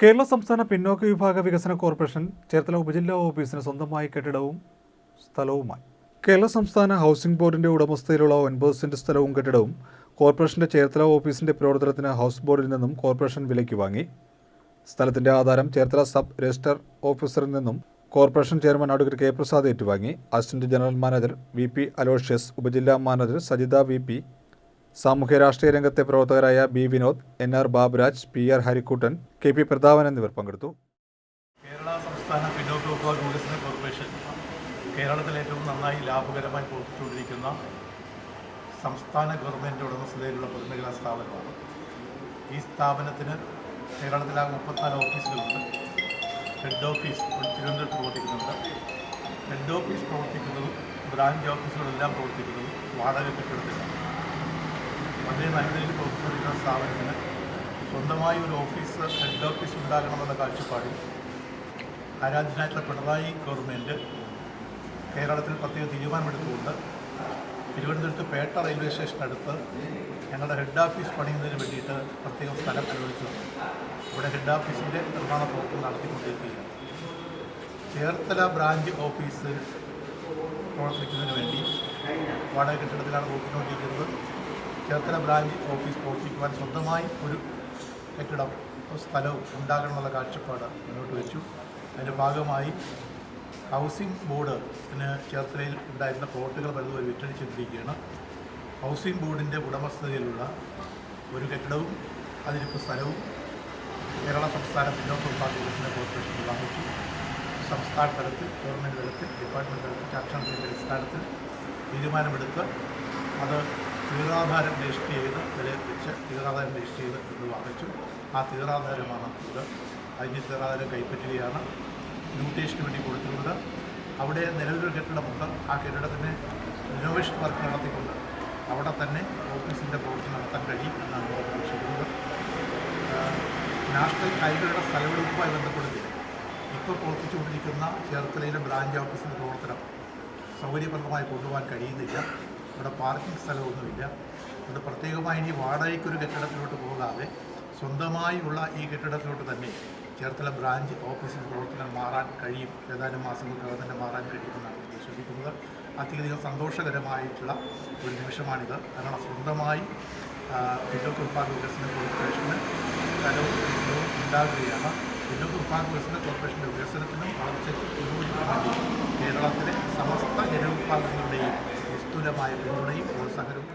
കേരള സംസ്ഥാന പിന്നോക്ക വിഭാഗ വികസന കോർപ്പറേഷൻ ചേർത്തല ഉപജില്ലാ ഓഫീസിന് സ്വന്തമായി കെട്ടിടവും സ്ഥലവുമായി. കേരള സംസ്ഥാന ഹൗസിംഗ് ബോർഡിന്റെ ഉടമസ്ഥയിലുള്ള ഒൻപത് സെന്റ് സ്ഥലവും കെട്ടിടവും കോർപ്പറേഷന്റെ ചേർത്തല ഓഫീസിന്റെ പ്രവർത്തനത്തിന് ഹൗസ് ബോർഡിൽ നിന്നും കോർപ്പറേഷൻ വിലയ്ക്ക് വാങ്ങി. സ്ഥലത്തിന്റെ ആധാരം ചേർത്തല സബ് രജിസ്റ്റർ ഓഫീസറിൽ നിന്നും corporation chairman advocate K Prasad ഏറ്റുവാങ്ങി. Assistant general manager V P Aloysius ഉപജില്ലാ മാനേജർ സജിത വി പി സാമൂഹ്യ രാഷ്ട്രീയ രംഗത്തെ പ്രവർത്തകരായ B Vinod N R Baburaj P R Harikuttan K P Prathapan എന്നിവർ പങ്കെടുത്തു. കേരള സംസ്ഥാന വികസന കോർപ്പറേഷൻ കേരളത്തിൽ ഏറ്റവും നന്നായി ലാഭകരമായി പ്രവർത്തിച്ചുകൊണ്ടിരിക്കുന്ന സംസ്ഥാന ഗവൺമെന്റ് ഉടമസ്ഥതയിലുള്ള പൊതുമേഖലാ സ്ഥാപനമാണ്. ഈ സ്ഥാപനത്തിന് കേരളത്തിലാകെ മുപ്പത്തിനാല് ഓഫീസുകളുണ്ട്. ഹെഡ് ഓഫീസ് തിരുവനന്തപുരത്ത് പ്രവർത്തിക്കുന്നുണ്ട്. ഹെഡ് ഓഫീസ് പ്രവർത്തിക്കുന്നതും ബ്രാഞ്ച് ഓഫീസുകളെല്ലാം പ്രവർത്തിക്കുന്നതും വാടക കെട്ടിടത്തിലാണ്. വളരെ നല്ല രീതിയിൽ പ്രവർത്തിക്കുന്ന സ്ഥാപനത്തിന് സ്വന്തമായി ഒരു ഓഫീസ് ഹെഡ് ഓഫീസ് ഉണ്ടാകണമെന്ന കാഴ്ചപ്പാടിൽ ആരാധ്യനായിട്ടുള്ള പിണറായി ഗവൺമെന്റ് കേരളത്തിൽ പ്രത്യേക തീരുമാനമെടുത്തുകൊണ്ട് തിരുവനന്തപുരത്ത് പേട്ട റെയിൽവേ സ്റ്റേഷനടുത്ത് ഞങ്ങളുടെ ഹെഡ് ഓഫീസ് പണിയുന്നതിന് വേണ്ടിയിട്ട് പ്രത്യേകം സ്ഥലം അനുവദിച്ചു. ഇവിടെ ഹെഡ് ഓഫീസിന്റെ നിർമ്മാണ പ്രവർത്തനം നടത്തിക്കൊണ്ടിരിക്കുകയാണ്. ചേർത്തല ബ്രാഞ്ച് ഓഫീസ് പ്രവർത്തിക്കുന്നതിന് വേണ്ടി വാടക കെട്ടിടത്തിലാണ് പ്രവർത്തിച്ചുകൊണ്ടിരിക്കുന്നത് ചേർത്തല ബ്രാഞ്ച് ഓഫീസ് പ്രവർത്തിക്കുവാൻ സ്വന്തമായി ഒരു കെട്ടിടം സ്ഥലവും ഉണ്ടാകണമെന്നുള്ള കാഴ്ചപ്പാട് മുന്നോട്ട് വെച്ചു. അതിന്റെ ഭാഗമായി ഹൗസിംഗ് ബോർഡിന് ചേർത്തലയിൽ ഉണ്ടായിരുന്ന പ്ലോട്ടുകൾ പലതും വിറ്റഴിച്ചിട്ടിരിക്കുകയാണ് ഹൗസിംഗ് ബോർഡിന്റെ ഉടമസ്ഥതയിലുള്ള ഒരു കെട്ടിടവും അതിനിപ്പോൾ സ്ഥലവും കേരള സംസ്ഥാന പിന്നോക്ക വിഭാഗ വികസന കോർപ്പറേഷൻ വാങ്ങിച്ചു. സംസ്ഥാന തലത്തിൽ ഗവൺമെന്റ് തലത്തിൽ ഡിപ്പാർട്ട്മെന്റ് തലത്തിൽ ചർച്ച അടിസ്ഥാനത്തിൽ തീരുമാനമെടുത്ത് അത് തീറാധാരം രജിസ്റ്റർ ചെയ്ത് വില വെച്ച് തീറാധാരം രജിസ്റ്റർ ചെയ്ത് എന്ന് വാങ്ങിച്ചു ആ തീറാധാരമാണ് ഇത്. അതിന്റെ തീറാധാരം കൈപ്പറ്റുകയാണ്. ന്യൂട്ടേഷന് വേണ്ടി കൊടുത്തിട്ടുണ്ട്. അവിടെ നിലവിലൊരു കെട്ടിടമുണ്ട്. ആ കെട്ടിടത്തിന് റിനോവേഷൻ വർക്ക് നടത്തിക്കൊണ്ട് അവിടെ തന്നെ ഓഫീസിന്റെ പ്രവർത്തനം നടത്താൻ കഴിയും എന്നാണ് നമ്മൾ പ്രതീക്ഷിക്കുന്നത്. നാഷണൽ ഹൈവേയുടെ സ്ഥലമെടുപ്പുമായി ബന്ധപ്പെടുത്തി ഇപ്പോൾ പ്രവർത്തിച്ചുകൊണ്ടിരിക്കുന്ന ചേർത്തലയിലെ ബ്രാഞ്ച് ഓഫീസിന്റെ പ്രവർത്തനം സൗകര്യപ്രദമായി കൊണ്ടുപോകാൻ കഴിയുന്നില്ല. ഇവിടെ പാർക്കിംഗ് സ്ഥലമൊന്നുമില്ല. ഇവിടെ പ്രത്യേകമായി ഇനി വാടകയ്ക്കൊരു കെട്ടിടത്തിലോട്ട് പോകാതെ സ്വന്തമായി ഉള്ള ഈ കെട്ടിടത്തിലോട്ട് തന്നെ ചേർത്തല ബ്രാഞ്ച് ഓഫീസിൽ പ്രവർത്തനം മാറാൻ കഴിയും. ഏതാനും മാസങ്ങൾക്കകം തന്നെ മാറാൻ കഴിയുമെന്നാണ് വിശ്വസിക്കുന്നത്. അത്യധികം സന്തോഷകരമായിട്ടുള്ള ഒരു നിമിഷമാണിത്. കാരണം സ്വന്തമായി ആ, ഉൽപ്പാദന വികസന കോർപ്പറേഷന് സ്ഥലവും ഉണ്ടാകുകയാണ്. പിന്നോക്ക ഉൽപ്പാദന വികസന കോർപ്പറേഷന്റെ വികസനത്തിനും വളർച്ചയ്ക്കും കേരളത്തിലെ സമസ്ത ജനവിഭാഗങ്ങളുടെയും നിസ്തുലമായ പിന്തുണയും പ്രോത്സാഹനവും